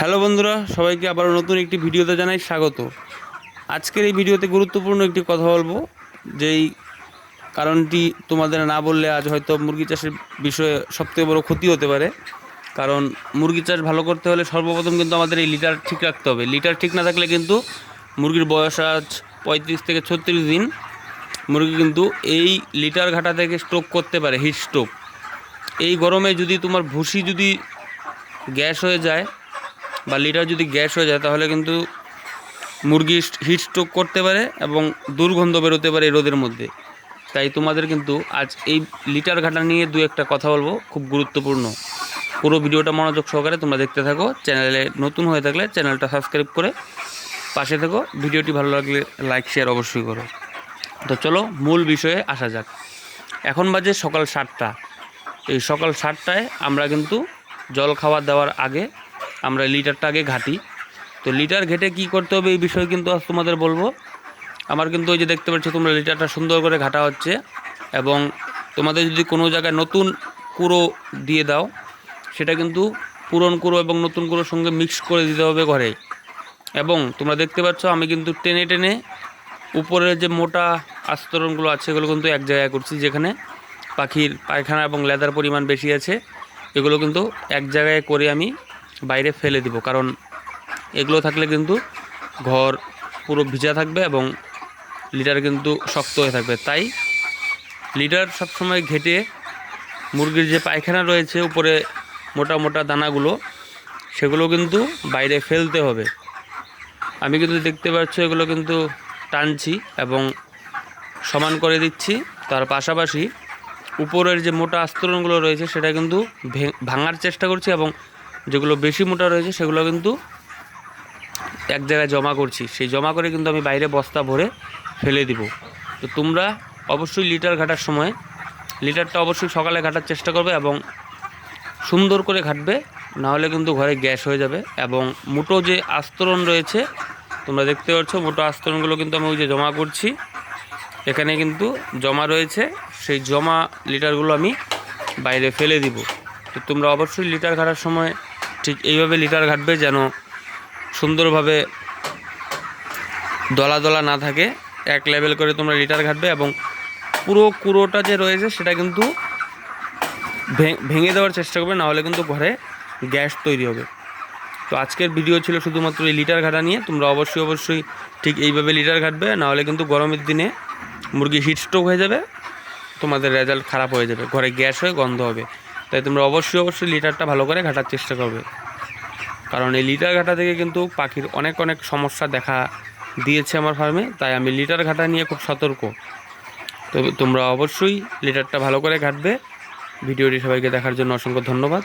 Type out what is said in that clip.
Hello বন্ধুরা, সবাইকে আবার নতুন একটি ভিডিওতে জানাই স্বাগত। আজকের এই ভিডিওতে গুরুত্বপূর্ণ একটি কথা বলব, যেই কারণটি তোমাদের না বললে আজ হয়তো মুরগি চাষের বিষয়ে সবথেকে বড় ক্ষতি হতে পারে। কারণ মুরগি চাষ ভালো করতে হলে সর্বপ্রথম কিন্তু আমাদের এই লিটার ঠিক রাখতে হবে। লিটার ঠিক না থাকলে কিন্তু মুরগির বয়স আজ পঁয়ত্রিশ থেকে ছত্রিশ দিন। মুরগি কিন্তু এই লিটার ঘাটা থেকে স্ট্রোক করতে পারে হিট স্ট্রোক এই গরমে যদি তোমার ভুসি যদি গ্যাস হয়ে যায় বা লিটার যদি গ্যাস হয়ে যায়, তাহলে কিন্তু মুরগি হিট স্ট্রোক করতে পারে এবং দুর্গন্ধ বেরোতে পারে রোদের মধ্যে। তাই তোমাদের কিন্তু আজ এই লিটার ঘাটা নিয়ে দু একটা কথা বলব, খুব গুরুত্বপূর্ণ। পুরো ভিডিওটা মনোযোগ সহকারে তোমরা দেখতে থাকো। চ্যানেলে নতুন হয়ে থাকলে চ্যানেলটা সাবস্ক্রাইব করে পাশে থেকো। ভিডিওটি ভালো লাগলে লাইক শেয়ার অবশ্যই করো। তো চলো, মূল বিষয়ে আসা যাক। এখন বাজে সকাল সাতটা। এই সকাল সাতটায় আমরা কিন্তু জল খাওয়া দেওয়ার আগে আমরা লিটারটা আগে ঘাটি। তো লিটার ঘেটে কি করতে হবে এই বিষয়ে কিন্তু আজ তোমাদের বলব। আমার কিন্তু ওই যে দেখতে পাচ্ছ তোমরা লিটারটা সুন্দর করে ঘাটা হচ্ছে এবং তোমাদের যদি কোনো জায়গায় নতুন কুড়ো দিয়ে দাও, সেটা কিন্তু পুরন কুড়ো এবং নতুন কুড়োর সঙ্গে মিক্স করে দিতে হবে ঘরে। এবং তোমরা দেখতে পাচ্ছ আমি কিন্তু টেনে টেনে উপরের যে মোটা আস্তরণগুলো আছে, এগুলো কিন্তু এক জায়গায় করছি, যেখানে পাখির পায়খানা এবং লেদার পরিমাণ বেশি আছে। এগুলো কিন্তু এক জায়গায় করে আমি বাইরে ফেলে দিব, কারণ এগুলো থাকলে কিন্তু ঘর পুরো ভিজা থাকবে এবং লিটার কিন্তু শক্ত হয়ে থাকবে। তাই লিটার সবসময় ঘেটে মুরগির যে পায়খানা রয়েছে উপরে মোটা মোটা দানাগুলো, সেগুলো কিন্তু বাইরে ফেলতে হবে। আমি কিন্তু দেখতে পাচ্ছ এগুলো কিন্তু টানছি এবং সমান করে দিচ্ছি। তার পাশাপাশি উপরের যে মোটা আস্তরণগুলো রয়েছে, সেটা কিন্তু ভাঙার চেষ্টা করছি এবং যেগুলো বেশি মোটা রয়েছে, সেগুলো কিন্তু এক জায়গায় জমা করছি। সেই জমা করে কিন্তু আমি বাইরে বস্তা ভরে ফেলে দিব। তো তোমরা অবশ্যই লিটার ঘাটার সময়, লিটারটা অবশ্যই সকালে ঘাটার চেষ্টা করবে এবং সুন্দর করে ঘাটবে, নাহলে কিন্তু ঘরে গ্যাস হয়ে যাবে এবং মোটো যে আস্তরণ রয়েছে, তোমরা দেখতে পাচ্ছ মোটো আস্তরণগুলো কিন্তু আমি ওই যে জমা করছি। এখানে কিন্তু জমা রয়েছে, সেই জমা লিটারগুলো আমি বাইরে ফেলে দিব। তো তোমরা অবশ্যই লিটার ঘাটার সময় ঠিক এইভাবে লিটার ঘাটবে যেন সুন্দরভাবে দলা দলা না থাকে। এক লেভেল করে তোমরা লিটার ঘাটবে এবং পুরো কুড়োটা যে রয়েছে সেটা কিন্তু ভেঙে দেওয়ার চেষ্টা করবে নাহলে কিন্তু ঘরে গ্যাস তৈরি হবে। তো আজকের ভিডিও ছিল শুধুমাত্র এই লিটার ঘাটা নিয়ে। তোমরা অবশ্যই অবশ্যই ঠিক এইভাবে লিটার ঘাটবে নাহলে কিন্তু গরমের দিনে মুরগি হিট স্ট্রোক হয়ে যাবে, তোমাদের রেজাল্ট খারাপ হয়ে যাবে, ঘরে গ্যাস হয়ে গন্ধ হবে। তাই তোমরা অবশ্যই অবশ্যই লিটারটা ভালো করে ঘাটার চেষ্টা করবে। কারণ এই লিটার ঘাটা থেকে কিন্তু পাখির অনেক অনেক সমস্যা দেখা দিয়েছে আমার ফার্মে, তাই আমি লিটার ঘাটা নিয়ে খুব সতর্ক। তো তোমরা অবশ্যই লিটারটা ভালো করে ঘাটবে। ভিডিওটি সবাইকে দেখার জন্য অসংখ্য ধন্যবাদ।